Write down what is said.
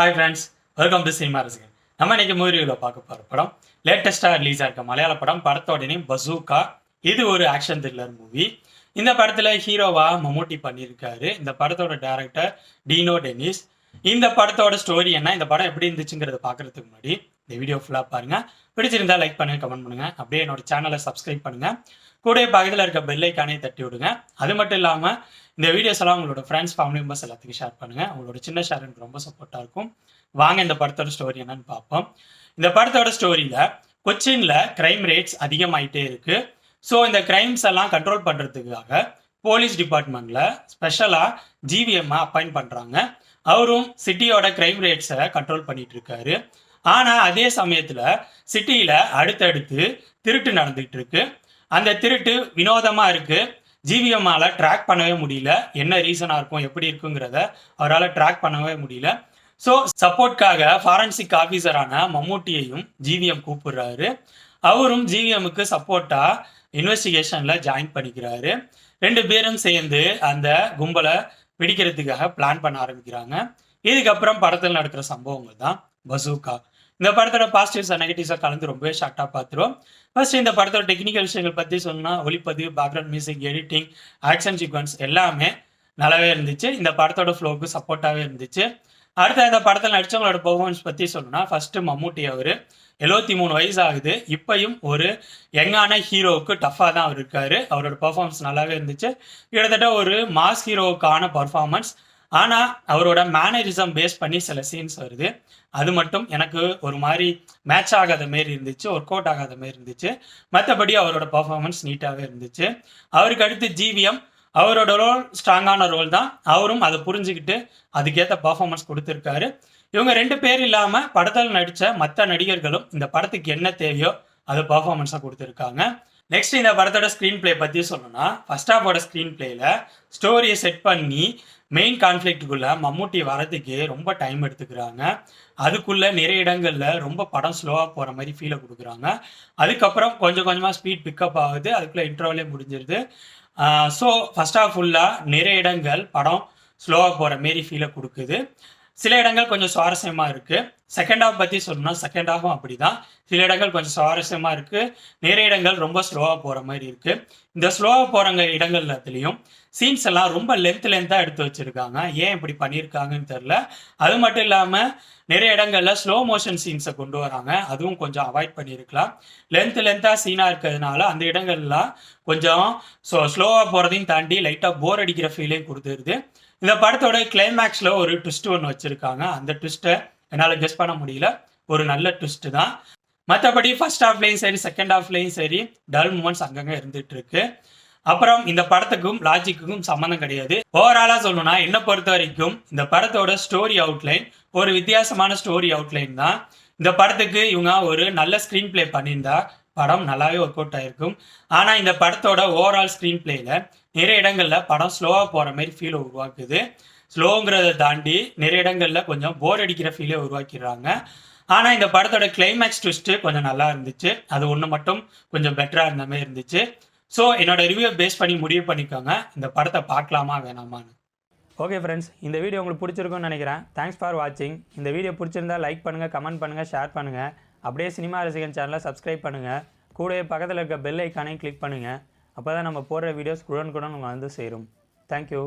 Hi friends welcome to cinema ரசிகன் நம்ம இன்னைக்கு மூவியில் பார்க்க போகிற படம் லேட்டஸ்ட்டாக ரிலீஸ் இருக்க மலையாள படம் படத்தோட நேம் பசூகா இது ஒரு ஆக்ஷன் த்ரில்லர் மூவி இந்த படத்தில் ஹீரோவா மம்முட்டி பண்ணியிருக்காரு. இந்த படத்தோட டேரக்டர் டீனோ டெனிஸ் இந்த படத்தோட ஸ்டோரி என்ன இந்த படம் எப்படி இருந்துச்சுங்கிறத பார்க்கறதுக்கு முன்னாடி இந்த வீடியோ ஃபுல்லாக பாருங்க. பிடிச்சிருந்தா லைக் பண்ணுங்க கமெண்ட் பண்ணுங்க. அப்படியே என்னோட சேனலை சப்ஸ்கிரைப் பண்ணுங்க. கூட பக்கத்தில் இருக்க பெல்லைக்கானே தட்டி விடுங்க. அது மட்டும் இல்லாமல் இந்த வீடியோஸ் எல்லாம் உங்களோட ஃப்ரெண்ட்ஸ் ஃபேமிலி மெம்பர்ஸ் எல்லாத்துக்கும் ஷேர் பண்ணுங்க. உங்களோட சின்ன ஷேர் எனக்கு ரொம்ப சப்போர்ட்டாக இருக்கும். வாங்க இந்த படத்தோட ஸ்டோரி என்னன்னு பார்ப்போம். இந்த படத்தோட ஸ்டோரியில் கொச்சின்ல கிரைம் ரேட்ஸ் அதிகமாயிட்டே இருக்கு. ஸோ இந்த கிரைம்ஸ் எல்லாம் கண்ட்ரோல் பண்ணுறதுக்காக போலீஸ் டிபார்ட்மெண்ட்ல ஸ்பெஷலாக ஜிவிஎம் அப்பாயிண்ட் பண்ணுறாங்க அவரும் சிட்டியோட கிரைம் ரேட்ஸை கண்ட்ரோல் பண்ணிட்டு இருக்காரு. ஆனால் அதே சமயத்தில் சிட்டியில் அடுத்தடுத்து திருட்டு நடந்துகிட்டு இருக்கு. அந்த திருட்டு வினோதமாக இருக்கு. ஜிவிஎம்மால ட்ராக் பண்ணவே முடியல. என்ன ரீசனாக இருக்கும் எப்படி இருக்குங்கிறத அவரால் ட்ராக் பண்ணவே முடியல. ஸோ சப்போர்ட்காக ஃபாரன்சிக் ஆஃபீஸரான மம்மூட்டியையும் ஜிவிஎம் கூப்பிடுறாரு. அவரும் ஜிவிஎம்முக்கு சப்போர்ட்டாக இன்வெஸ்டிகேஷனில் ஜாயின் பண்ணிக்கிறாரு. ரெண்டு பேரும் சேர்ந்து அந்த கும்பலை பிடிக்கிறதுக்காக பிளான் பண்ண ஆரம்பிக்கிறாங்க. இதுக்கப்புறம் படத்தில் நடக்கிற சம்பவங்கள் தான் பசூக்கா. இந்த படத்தோட பாசிட்டிவ்ஸ் நெகட்டிவ்ஸாக கலந்து ரொம்பவே ஷார்ட்டாக பார்த்துருவோம். ஃபர்ஸ்ட் இந்த படத்தோட டெக்னிக்கல் விஷயங்கள் பற்றி சொன்னா ஒளிப்பதிவு background music editing action sequence எல்லாமே நல்லாவே இருந்துச்சு. இந்த படத்தோட ஃப்ளோவுக்கு சப்போர்ட்டாகவே இருந்துச்சு. அடுத்த இந்த படத்தில் நடிச்சவங்களோட பெர்ஃபார்மன்ஸ் பற்றி சொல்லணும்னா ஃபஸ்ட்டு மம்மூட்டி அவர். எழுபத்தி மூணு வயசு ஆகுது இப்பையும் ஒரு யங்கான ஹீரோவுக்கு டஃப்பாக தான் அவர் இருக்காரு. அவரோட பெர்ஃபார்மன்ஸ் நல்லாவே இருந்துச்சு. கிட்டத்தட்ட ஒரு மாஸ் ஹீரோவுக்கான பர்ஃபார்மன்ஸ் ஆனால் அவரோட மேனரிசம் பேஸ் பண்ணி சில சீன்ஸ் வருது. அது மட்டும் எனக்கு ஒரு மாதிரி மேட்ச் ஆகாத மாரி இருந்துச்சு ஒர்க் அவுட் ஆகாத மாரி இருந்துச்சு. மற்றபடி அவரோட பர்ஃபார்மன்ஸ் நீட்டாகவே இருந்துச்சு. அவருக்கு அடுத்து ஜிவிஎம் அவரோட ரோல் ஸ்ட்ராங்கான ரோல் தான். அவரும் அதை புரிஞ்சுக்கிட்டு அதுக்கேற்ற பர்ஃபார்மன்ஸ் கொடுத்துருக்காரு. இவங்க ரெண்டு பேர் இல்லாமல் படத்தில் நடித்த மற்ற நடிகர்களும் இந்த படத்துக்கு என்ன தேவையோ அதை பர்ஃபார்மன்ஸாக கொடுத்துருக்காங்க. நெக்ஸ்ட் இந்த படத்தோட ஸ்க்ரீன் பிளே பற்றி சொல்லணும்னா ஃபர்ஸ்ட் ஆஃபோட ஸ்க்ரீன் பிளேயில் ஸ்டோரியை செட் பண்ணி மெயின் கான்ஃப்ளிக்ட்டுக்குள்ள மம்மூட்டி வரதுக்கு ரொம்ப டைம் எடுத்துக்கிறாங்க. அதுக்குள்ள நிறைய இடங்கள்ல ரொம்ப படம் ஸ்லோவாக போகிற மாதிரி ஃபீலை கொடுக்குறாங்க. அதுக்கப்புறம் கொஞ்சம் கொஞ்சமாக ஸ்பீட் பிக்கப் ஆகுது. அதுக்குள்ள இன்டர்வலே முடிஞ்சிருது. ஸோ ஃபர்ஸ்ட் ஆஃப் ஃபுல்லாக நிறைய இடங்கள் படம் ஸ்லோவாக போகிற மாரி ஃபீலை கொடுக்குது. சில இடங்கள் கொஞ்சம் சுவாரஸ்யமாக இருக்குது செகண்ட் ஹாஃப் பற்றி சொல்லணும்னா செகண்ட் ஹாஃபும் அப்படி தான் சில இடங்கள் கொஞ்சம் சுவாரஸ்யமாக இருக்குது நிறைய இடங்கள் ரொம்ப ஸ்லோவாக போகிற மாதிரி இருக்குது இந்த ஸ்லோவாக போகிறங்க இடங்கள் எல்லாத்துலேயும் சீன்ஸ் எல்லாம் ரொம்ப லென்த் லென்த்தாக எடுத்து வச்சுருக்காங்க. ஏன் இப்படி பண்ணியிருக்காங்கன்னு தெரில அது மட்டும் இல்லாமல் நிறைய இடங்களில் ஸ்லோ மோஷன் சீன்ஸை கொண்டு வராங்க. அதுவும் கொஞ்சம் அவாய்ட் பண்ணியிருக்கலாம். லென்த் லென்த்தாக சீனாக இருக்கிறதுனால அந்த இடங்கள்லாம் கொஞ்சம் ஸோ ஸ்லோவாக போகிறதையும் தாண்டி லைட்டாக போர் அடிக்கிற ஃபீலையும் கொடுத்துருது. இந்த படத்தோட கிளைமேக்ஸில் ஒரு ட்விஸ்ட் ஒன்று வச்சுருக்காங்க. அந்த ட்விஸ்ட்டை என்னால் கெஸ் பண்ண முடியல. ஒரு நல்ல ட்விஸ்ட் தான். மற்றபடி ஃபர்ஸ்ட் ஹாஃப்லேயும் சரி செகண்ட் ஹாஃப்லேயும் சரி டல் மூமெண்ட்ஸ் அங்கங்கே இருந்துட்டு இருக்கு. அப்புறம் இந்த படத்துக்கும் லாஜிக்குக்கும் சம்மந்தம் கிடையாது. ஓவராலா சொல்லணும்னா என்ன பொறுத்த வரைக்கும் இந்த படத்தோட ஸ்டோரி அவுட்லைன் ஒரு வித்தியாசமான ஸ்டோரி அவுட்லைன் தான். இந்த படத்துக்கு இவங்க ஒரு நல்ல ஸ்க்ரீன் பிளே பண்ணியிருந்தா படம் நல்லாவே ஒர்க் அவுட் ஆயிருக்கும். ஆனால் இந்த படத்தோட ஓவரால் ஸ்க்ரீன் பிளேல நிறைய இடங்களில் படம் ஸ்லோவாக போகிற மாதிரி ஃபீல் உருவாக்குது. ஸ்லோங்கிறத தாண்டி நிறைய இடங்களில் கொஞ்சம் போர் அடிக்கிற ஃபீலே உருவாக்கிடுறாங்க. ஆனால் இந்த படத்தோட கிளைமேக்ஸ் ட்விஸ்ட்டு கொஞ்சம் நல்லா இருந்துச்சு. அது ஒன்று மட்டும் கொஞ்சம் பெட்டராக இருந்த மாதிரி இருந்துச்சு. ஸோ என்னோட ரிவ்யூ பேஸ் பண்ணி முடிவு பண்ணிக்கோங்க. இந்த படத்தை பார்க்கலாமா வேணாமான்னு. ஓகே ஃப்ரெண்ட்ஸ் இந்த வீடியோ உங்களுக்கு பிடிச்சிருக்கும்னு நினைக்கிறேன். தேங்க்ஸ் ஃபார் வாட்சிங் இந்த வீடியோ பிடிச்சிருந்தா லைக் பண்ணுங்கள் கமெண்ட் பண்ணுங்கள் ஷேர் பண்ணுங்கள் அப்படியே சினிமா ரசிகன் சேனலை சப்ஸ்கிரைப் பண்ணுங்கள் கூடவே பக்கத்தில் இருக்க பெல் ஐக்கானையும் கிளிக் பண்ணுங்கள் அப்போ தான் நம்ம போடுற வீடியோஸ் குடன் குடன் வந்து சேரும். தேங்க்யூ